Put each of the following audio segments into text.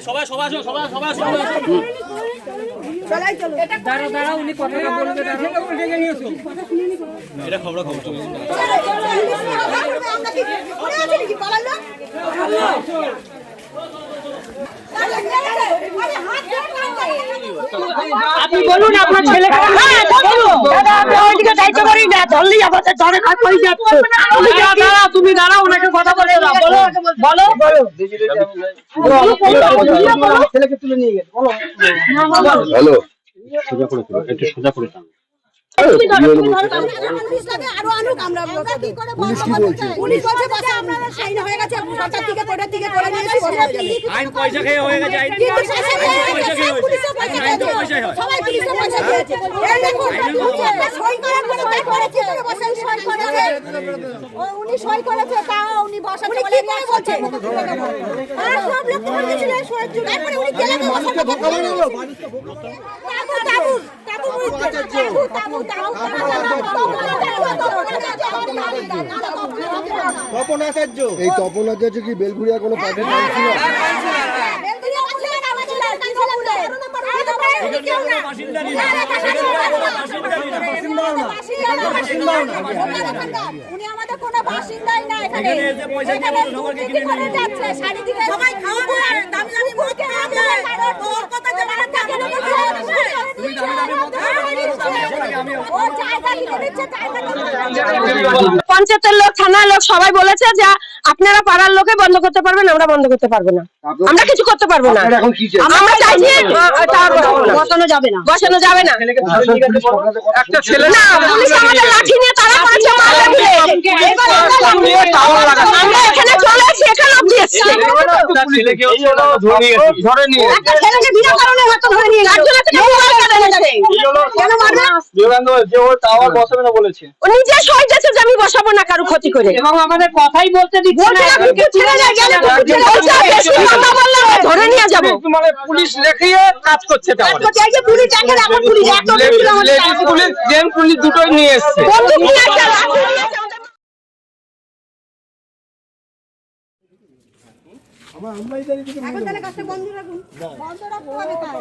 সবাই সবাই সবাই সবাই সবাই। এটা খবর খবর আমরা কি পড়ে আছি নাকি পালালো আরে হাত আপনি বলুন আপনার ছেলে হ্যাঁ বলুন দাদা আমি ওইদিকে দায়িত্ব না ধরলেই আমাদের ধরে করে যাচ্ছে তুমি দাঁড়াও তুমি দাঁড়াও ওনাকে কথা বলে দাও বলো বলো বলো ছেলেকে তুলে নিয়ে গেছে বলো হ্যালো সোজা করে তুলো, একটু সোজা করে টানো। আইন পয়সা খেয়ে হয়ে গেছে আইন হয়ে পয়সা খেয়ে উনি সই সই করেছে ও উনি সই করেছে তাও উনি বসা উনি কি করে বলছে? আর সব লোক করে দিয়েছিল সইয়ের জন্য তারপরে উনি গেলেন বসা তপন আচার্য এই তপন আচার্য কি বেলঘুরিয়া কোনো পার্টির নাম ছিল বাসিন্দা নেই। উনি আমাদের কোনো বাসিন্দাই না এখানে। এখানে দুর্নীতি করে যাচ্ছে চারিদিকে সবাই খাওয়াবো আর দামি দামি ভোট খাওয়াবে ওর কথা যে মানে টাকা পঞ্চায়েতের লোক থানার লোক সবাই বলেছে যে আপনারা পাড়ার লোকে বন্ধ করতে পারবেন আমরা বন্ধ করতে পারব না। আমরা কিছু করতে পারব না। এখন কি চাই আমরা চাইছি বসানো যাবে না। বসানো যাবে না। একটা ছেলে না পুলিশ আমাদের লাঠি নিয়ে তারা করেছে মারলে বলে। এবার আমরা আমরা এখানে চলে এসেছি। এখানে অব্দি এসেছি। ধরে নিয়ে একটা ছেলেকে বিনা কারণে হয়তো ধরে নিয়ে গেছে। কেন মারবে? যে ও টাওয়ার বসাবে না বলেছে। ও নিজে সই দিয়েছে যে আমি বসাবো না কারও ক্ষতি করে। এবং আমাদের কথাই বলতে দিচ্ছে না। না, ছেড়ে গেলে কথা বললে ধরে নিয়ে যাব। মানে পুলিশ লেখিয়ে কাজ করছে টাওয়ারে যে পুলিশ দেখেন এখন পুলিশ এত পুলিশ পুলিশ দুটোই নিয়ে এসছে। বন্দুক নিয়ে আসছে, লাঠি নিয়ে আসছে, আমাদের এখন তাহলে কাজটা বন্ধ রাখুন। বন্ধ রাখতে হবে তাই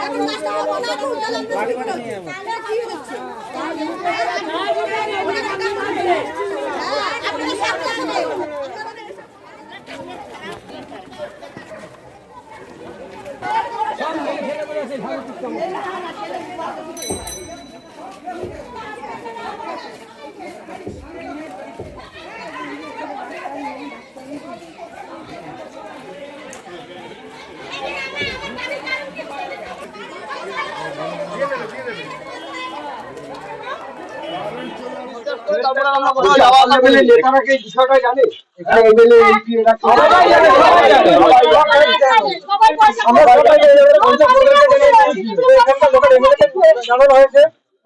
এখন কাজটা বন্ধ রাখুন তাহলে আমরা কি করব? তাহলে কি হচ্ছে? আপনারা সাবধানে নেতারা কি বিষয়টা জানে এখানে এমএলএ এমপি এরা কি আমরা সবাই জানানো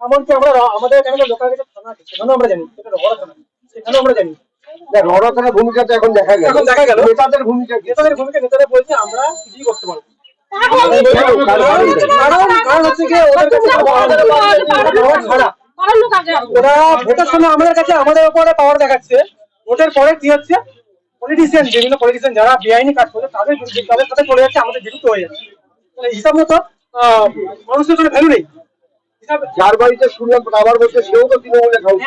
এমনকি আমরা আমাদের জানি। সেটা রহরা থানা সেখানেও আমরা জানি দেখ রহরা থানার ভূমিকা তো এখন দেখা গেল এখন দেখা গেল নেতাদের ভূমিকা নেতাদের ভূমিকা নেতারা বলছে আমরা কিছুই করতে পারব না। কারণ কারণ হচ্ছে কি ওদের কাছে আমাদের পাওয়ার ছাড়া ওরা ভোটের সময় আমাদের কাছে আমাদের উপরে পাওয়ার দেখাচ্ছে ভোটের পরে কি হচ্ছে পলিটিশিয়ান বিভিন্ন পলিটিশিয়ান যারা বেআইনি কাজ করছে তাদের বিরুদ্ধে তাদের সাথে চলে যাচ্ছে আমাদের বিরুদ্ধে হয়ে যাচ্ছে হিসাব মতো মানুষের কোনো ভ্যালু নেই যার বাড়িতে শুনলাম আবার বলছে সেও তো তৃণমূলে খাওয়া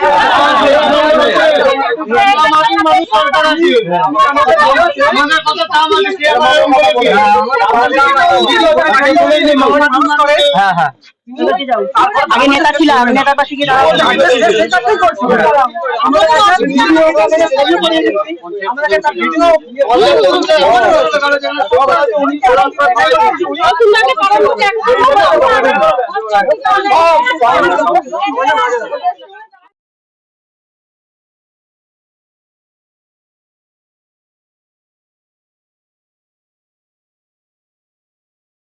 হ্যাঁ হ্যাঁ আগে নেতা ছিলাম নেতার পাশে গিয়ে দাঁড়াবো।